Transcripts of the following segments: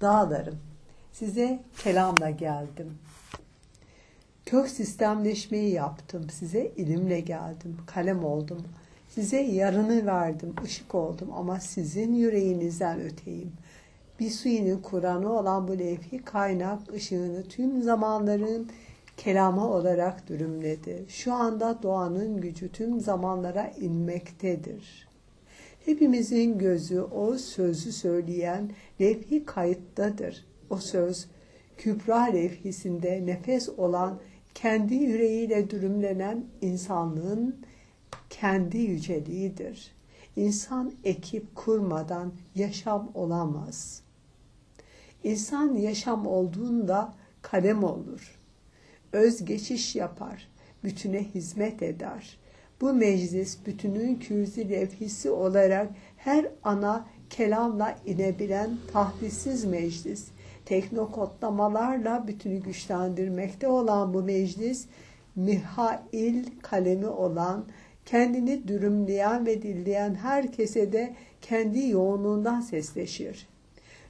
Dağlarım, size kelamla geldim. Kök sistemleşmeyi yaptım, size ilimle geldim, kalem oldum. Size yarını verdim, ışık oldum ama sizin yüreğinizden öteyim. Bir suyunun Kur'an'ı olan bu levhi kaynak ışığını tüm zamanların kelama olarak dürümledi. Şu anda doğanın gücü tüm zamanlara inmektedir. Hepimizin gözü o sözü söyleyen levhi kayıttadır. O söz Kübra levhisinde nefes olan kendi yüreğiyle dürümlenen insanlığın kendi yüceliğidir. İnsan ekip kurmadan yaşam olamaz. İnsan yaşam olduğunda kalem olur. Öz geçiş yapar, bütüne hizmet eder. Bu meclis bütünün kürzi levhisi olarak her ana kelamla inebilen tahdisiz meclis teknokodlamalarla bütünü güçlendirmekte olan bu meclis, Mihail kalemi olan, kendini dürümleyen ve dilleyen herkese de kendi yoğunluğundan sesleşir.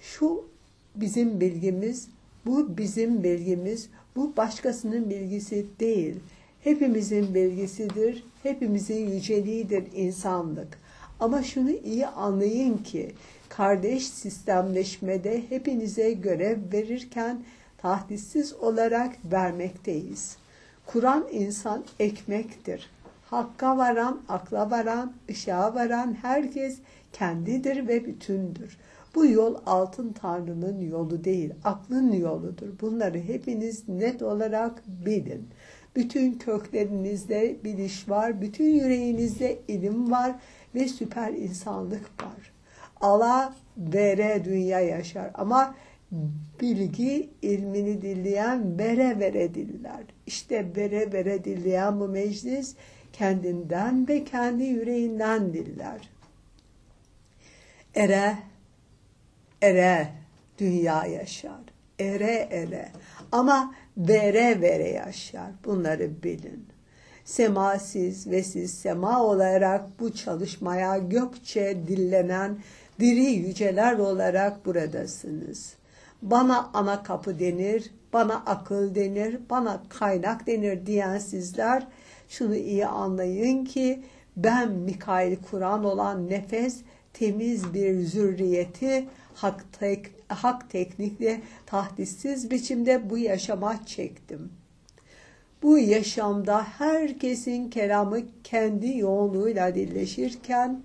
Şu bizim bilgimiz, bu bizim bilgimiz, bu başkasının bilgisi değil. Hepimizin bilgisidir, hepimizin yüceliğidir insanlık. Ama şunu iyi anlayın ki kardeş sistemleşmede hepinize görev verirken tahdissiz olarak vermekteyiz. Kur'an insan ekmektir. Hakka varan, akla varan, ışığa varan herkes kendidir ve bütündür. Bu yol altın tanrının yolu değil, aklın yoludur. Bunları hepiniz net olarak bilin. Bütün köklerinizde biliş var, bütün yüreğinizde ilim var ve süper insanlık var. Allah vere dünya yaşar ama bilgi ilmini dilleyen vere vere diller. İşte vere vere dilleyen bu meclis kendinden ve kendi yüreğinden diller. Ere, ere dünya yaşar. Ere ere ama vere vere yaşar. Bunları bilin. Semasiz ve siz sema olarak bu çalışmaya gökçe dillenen diri yüceler olarak buradasınız. Bana ana kapı denir, bana akıl denir, bana kaynak denir diyen sizler şunu iyi anlayın ki ben Mikail Kur'an olan nefes temiz bir zürriyeti hak, tek, hak teknikle tahdissiz biçimde bu yaşama çektim. Bu yaşamda herkesin kelamı kendi yoğunluğuyla dilleşirken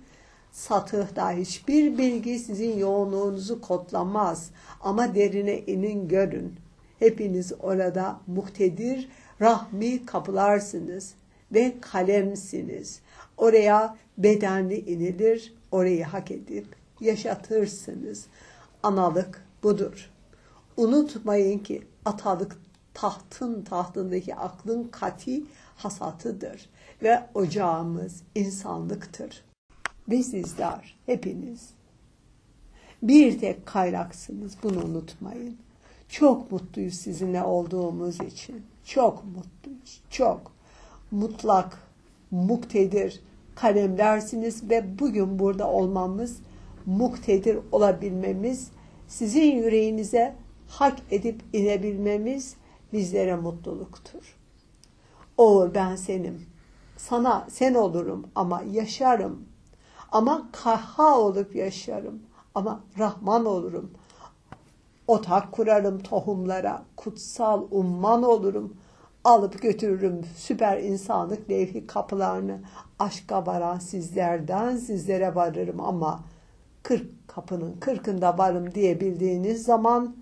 satıhta hiçbir bilgi sizin yoğunluğunuzu kodlamaz ama derine inin görün. Hepiniz orada muhtedir, rahmi kapılarsınız ve kalemsiniz. Oraya bedenli inilir, orayı hak edip yaşatırsınız. Analık budur. Unutmayın ki atalık tahtın tahtındaki aklın kati hasatıdır ve ocağımız insanlıktır ve hepiniz bir tek kaynaksınız bunu unutmayın. Çok mutluyuz sizinle olduğumuz için. Çok mutluyuz. Çok. Mutlak, muktedir kalemlersiniz ve bugün burada olmamız, muktedir olabilmemiz, sizin yüreğinize hak edip inebilmemiz bizlere mutluluktur. Oğul ben senim. Sana sen olurum ama yaşarım ama kaha olup yaşarım. Ama Rahman olurum. Otak kurarım tohumlara. Kutsal umman olurum. Alıp götürürüm süper insanlık levhi kapılarını. Aşka varan sizlerden sizlere varırım ama kırk kapının kırkında varım diyebildiğiniz zaman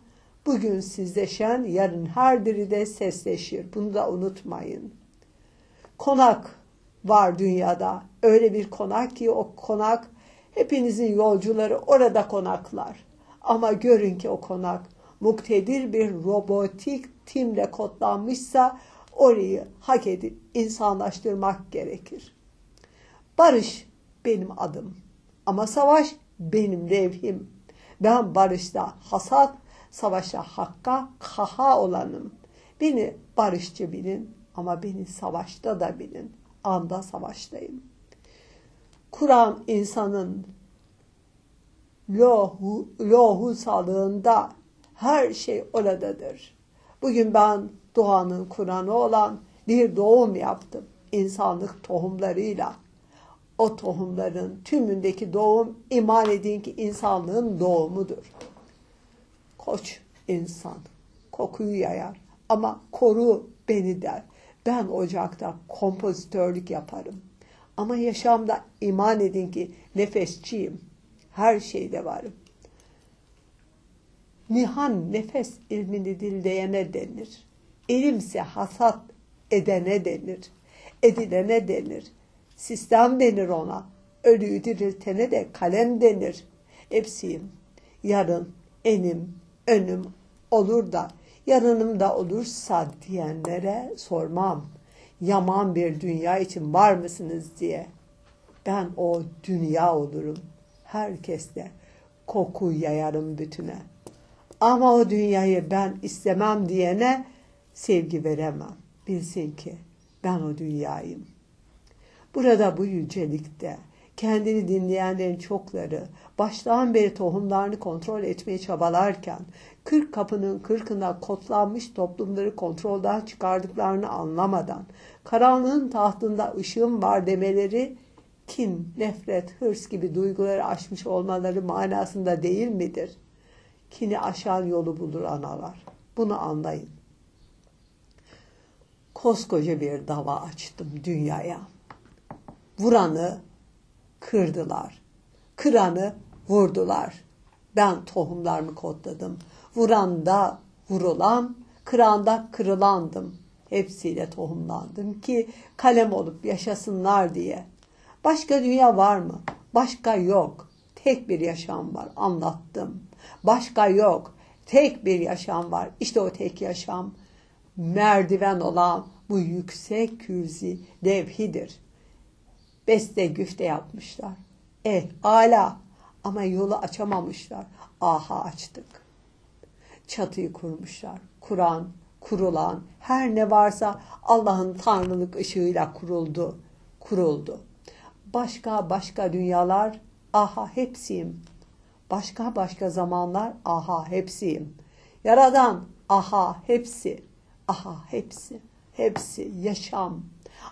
bugün sizleşen yarın her biri de sesleşir. Bunu da unutmayın. Konak var dünyada. Öyle bir konak ki o konak hepinizin yolcuları orada konaklar. Ama görün ki o konak muktedir bir robotik timle kodlanmışsa orayı hak edip insanlaştırmak gerekir. Barış benim adım ama savaş benim levhim. Ben barışta hasat, savaşta hakka kaha olanım. Beni barışçı bilin ama beni savaşta da bilin anda savaştayım. Kur'an insanın lohu, lohu salığında Her şey oradadır. Bugün ben doğanın Kur'an'ı olan bir doğum yaptım. insanlık tohumlarıyla. O tohumların tümündeki doğum iman edin ki insanlığın doğumudur. Koç insan kokuyu yayar ama koru beni der. Ben ocakta kompozitörlük yaparım. Ama yaşamda iman edin ki nefesçiyim. Her şeyde varım. Nihan nefes ilmini dildeyene denir. İlimse hasat edene denir. Edilene denir. Sistem denir ona. Ölüyü diriltene de kalem denir. Hepsiyim. Yarın enim, önüm olur da yarınımda olursa diyenlere sormam. Yaman bir dünya için var mısınız diye. Ben o dünya olurum. Herkeste koku yayarım bütüne. Ama o dünyayı ben istemem diyene sevgi veremem. Bilsin ki ben o dünyayım. Burada bu yücelikte kendini dinleyenlerin çokları baştan beri tohumlarını kontrol etmeye çabalarken kırk kapının kırkına kotlanmış toplumları kontrolden çıkardıklarını anlamadan karanlığın tahtında ışığım var demeleri kin, nefret, hırs gibi duyguları aşmış olmaları manasında değil midir? Kini aşan yolu bulur analar. Bunu anlayın. Koskoca bir dava açtım dünyaya. Vuranı kırdılar. Kıranı vurdular. Ben tohumlarımı kodladım. Vuranda vurulan, kıranda kırılandım. Hepsiyle tohumlandım ki kalem olup yaşasınlar diye. Başka dünya var mı? Başka yok. Tek bir yaşam var. Anlattım. Başka yok. Tek bir yaşam var. İşte o tek yaşam merdiven olan bu yüksek kürzi levhidir. Beste güfte yapmışlar. Eh ala ama yolu açamamışlar. Aha açtık. Çatıyı kurmuşlar. Kur'an, kurulan her ne varsa Allah'ın tanrılık ışığıyla kuruldu. Kuruldu. Başka başka dünyalar aha hepsiyim. Başka başka zamanlar aha hepsiyim. Yaradan aha hepsi. Aha hepsi. Hepsi yaşam.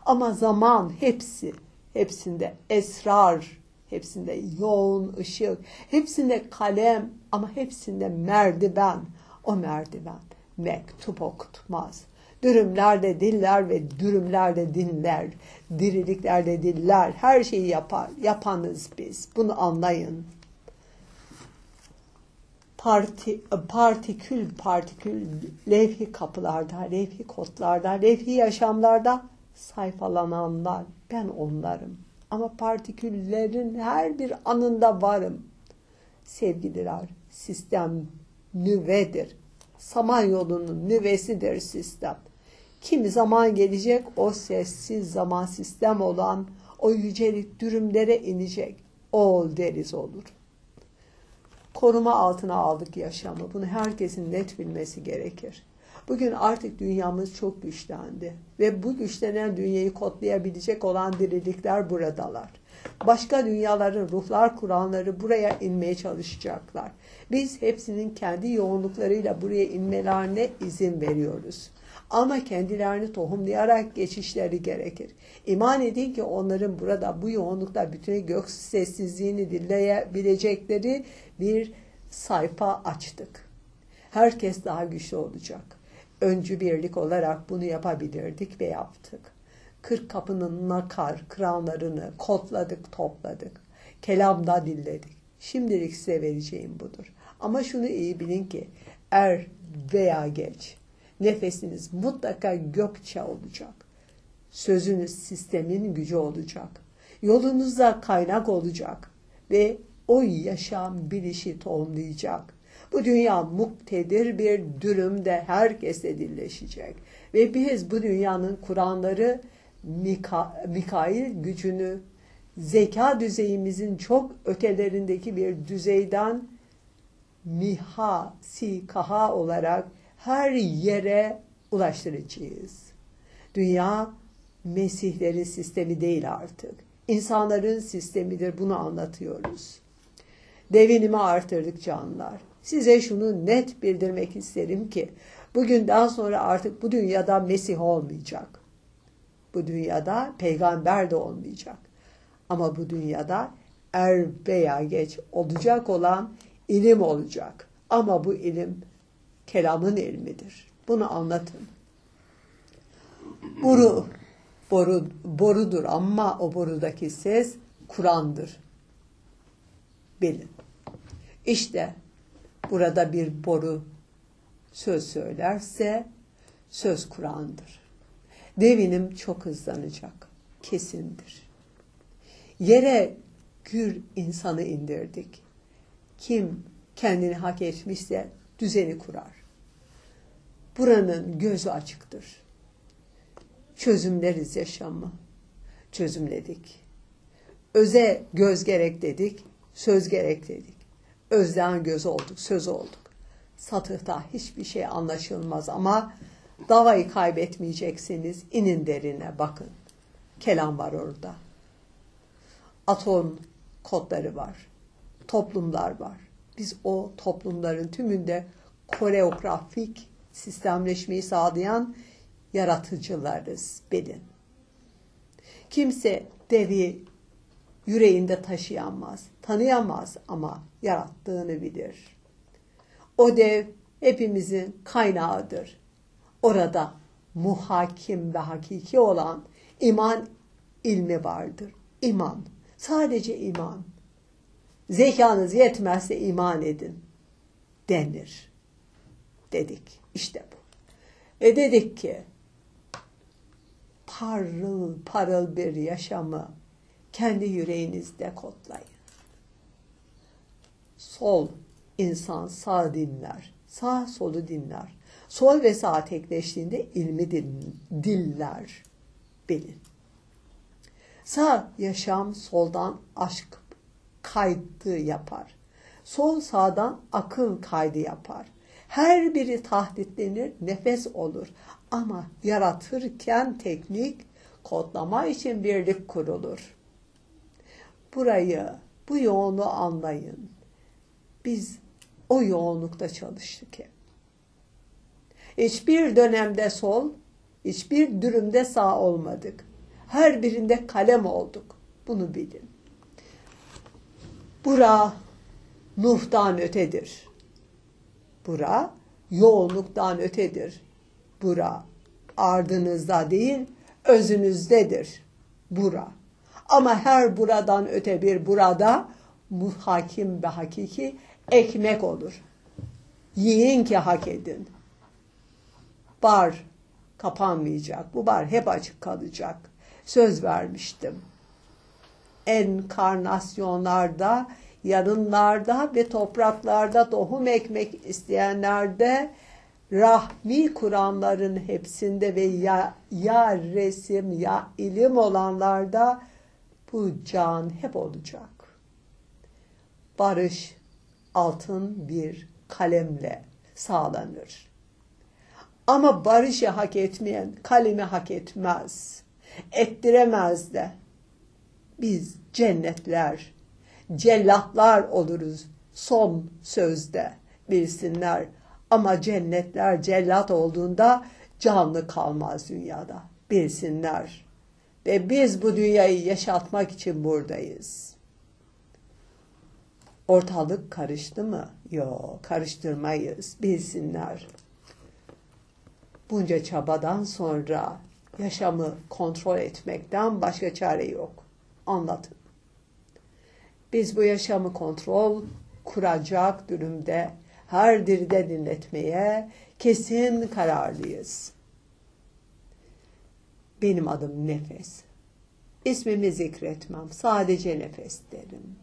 Ama zaman hepsi. Hepsinde esrar, hepsinde yoğun ışık, hepsinde kalem ama hepsinde merdiven. O merdiven mektup okutmaz. Dürümlerde diller ve dürümlerde dinler. Diriliklerde diller. Her şeyi yapar. Yapanız biz. Bunu anlayın. Parti, partikül partikül levhi kapılarda, levhi kodlarda, levhi yaşamlarda sayfalananlar. Ben onlarım. Ama partiküllerin her bir anında varım. Sevgililer, sistem nüvedir. Samanyolu'nun nüvesidir sistem. Kimi zaman gelecek o sessiz zaman sistem olan o yücelik dürümlere inecek. Ol deriz olur. Koruma altına aldık yaşamı. Bunu herkesin net bilmesi gerekir. Bugün artık dünyamız çok güçlendi ve bu güçlenen dünyayı kodlayabilecek olan dirilikler buradalar. Başka dünyaların ruhlar kuranları buraya inmeye çalışacaklar. Biz hepsinin kendi yoğunluklarıyla buraya inmelerine izin veriyoruz. Ama kendilerini tohumlayarak geçişleri gerekir. İman edin ki onların burada bu yoğunlukla bütün gök sessizliğini dinleyebilecekleri bir sayfa açtık. Herkes daha güçlü olacak öncü birlik olarak bunu yapabilirdik ve yaptık. Kırk kapının nakar, kranlarını kodladık, topladık. Kelamda dilledik. Şimdilik size vereceğim budur. Ama şunu iyi bilin ki er veya geç nefesiniz mutlaka gökçe olacak. Sözünüz sistemin gücü olacak. Yolunuzda kaynak olacak ve o yaşam bilişi tohumlayacak. Bu dünya muktedir bir dürümde herkese dilleşecek. Ve biz bu dünyanın Kur'anları Mika, Mikail gücünü zeka düzeyimizin çok ötelerindeki bir düzeyden miha, si, kaha olarak her yere ulaştıracağız. Dünya Mesihlerin sistemi değil artık. İnsanların sistemidir bunu anlatıyoruz. Devinimi artırdık canlar Size şunu net bildirmek isterim ki bugünden sonra artık bu dünyada Mesih olmayacak. Bu dünyada peygamber de olmayacak. Ama bu dünyada er veya geç olacak olan ilim olacak. Ama bu ilim kelamın ilmidir. Bunu anlatın. Boru, boru, borudur ama o borudaki ses Kur'an'dır. Bilin. İşte burada bir boru söz söylerse söz Kur'an'dır. Devinim çok hızlanacak. Kesindir. Yere gür insanı indirdik. Kim kendini hak etmişse düzeni kurar. Buranın gözü açıktır. Çözümleriz yaşamı. Çözümledik. Öze göz gerek dedik, söz gerek dedik. Özden göz olduk, söz olduk. Satıhta hiçbir şey anlaşılmaz ama davayı kaybetmeyeceksiniz. İnin derine bakın. Kelam var orada. Atom kodları var. Toplumlar var. Biz o toplumların tümünde koreografik sistemleşmeyi sağlayan yaratıcılarız bilin. Kimse devi yüreğinde taşıyamaz, tanıyamaz ama yarattığını bilir. O dev hepimizin kaynağıdır. Orada muhakim ve hakiki olan iman ilmi vardır. İman. Sadece iman. Zekanız yetmezse iman edin denir. Dedik. İşte bu. E dedik ki parıl parıl bir yaşamı kendi yüreğinizde kodlayın. Sol insan sağ dinler, sağ solu dinler. Sol ve sağ tekleştiğinde ilmi din, diller bilin. Sağ yaşam soldan aşk kaydı yapar. Sol sağdan akıl kaydı yapar. Her biri tahditlenir, nefes olur. Ama yaratırken teknik kodlama için birlik kurulur. Burayı, bu yoğunluğu anlayın. Biz o yoğunlukta çalıştık hep. Hiçbir dönemde sol, hiçbir dürümde sağ olmadık. Her birinde kalem olduk. Bunu bilin. Bura Nuh'tan ötedir. Bura yoğunluktan ötedir. Bura ardınızda değil, özünüzdedir. Bura. Ama her buradan öte bir burada muhakim ve hakiki ekmek olur. Yiyin ki hak edin. Bar kapanmayacak. Bu bar hep açık kalacak. Söz vermiştim. Enkarnasyonlarda, yarınlarda ve topraklarda tohum ekmek isteyenlerde rahmi Kur'anların hepsinde ve ya, ya resim ya ilim olanlarda bu can hep olacak. Barış altın bir kalemle sağlanır. Ama barışı hak etmeyen kalemi hak etmez. Ettiremez de. Biz cennetler, cellatlar oluruz son sözde bilsinler. Ama cennetler cellat olduğunda canlı kalmaz dünyada bilsinler. Ve biz bu dünyayı yaşatmak için buradayız. Ortalık karıştı mı? Yok, karıştırmayız. Bilsinler. Bunca çabadan sonra yaşamı kontrol etmekten başka çare yok. Anlatın. Biz bu yaşamı kontrol kuracak durumda her diride dinletmeye kesin kararlıyız. Benim adım Nefes. İsmimi zikretmem, sadece nefes derim.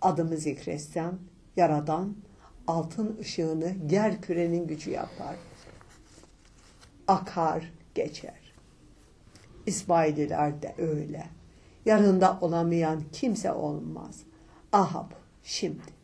Adımı zikretsem, yaradan altın ışığını yer kürenin gücü yapar. Akar, geçer. İsmaililer de öyle. Yarında olamayan kimse olmaz. Aha bu, şimdi.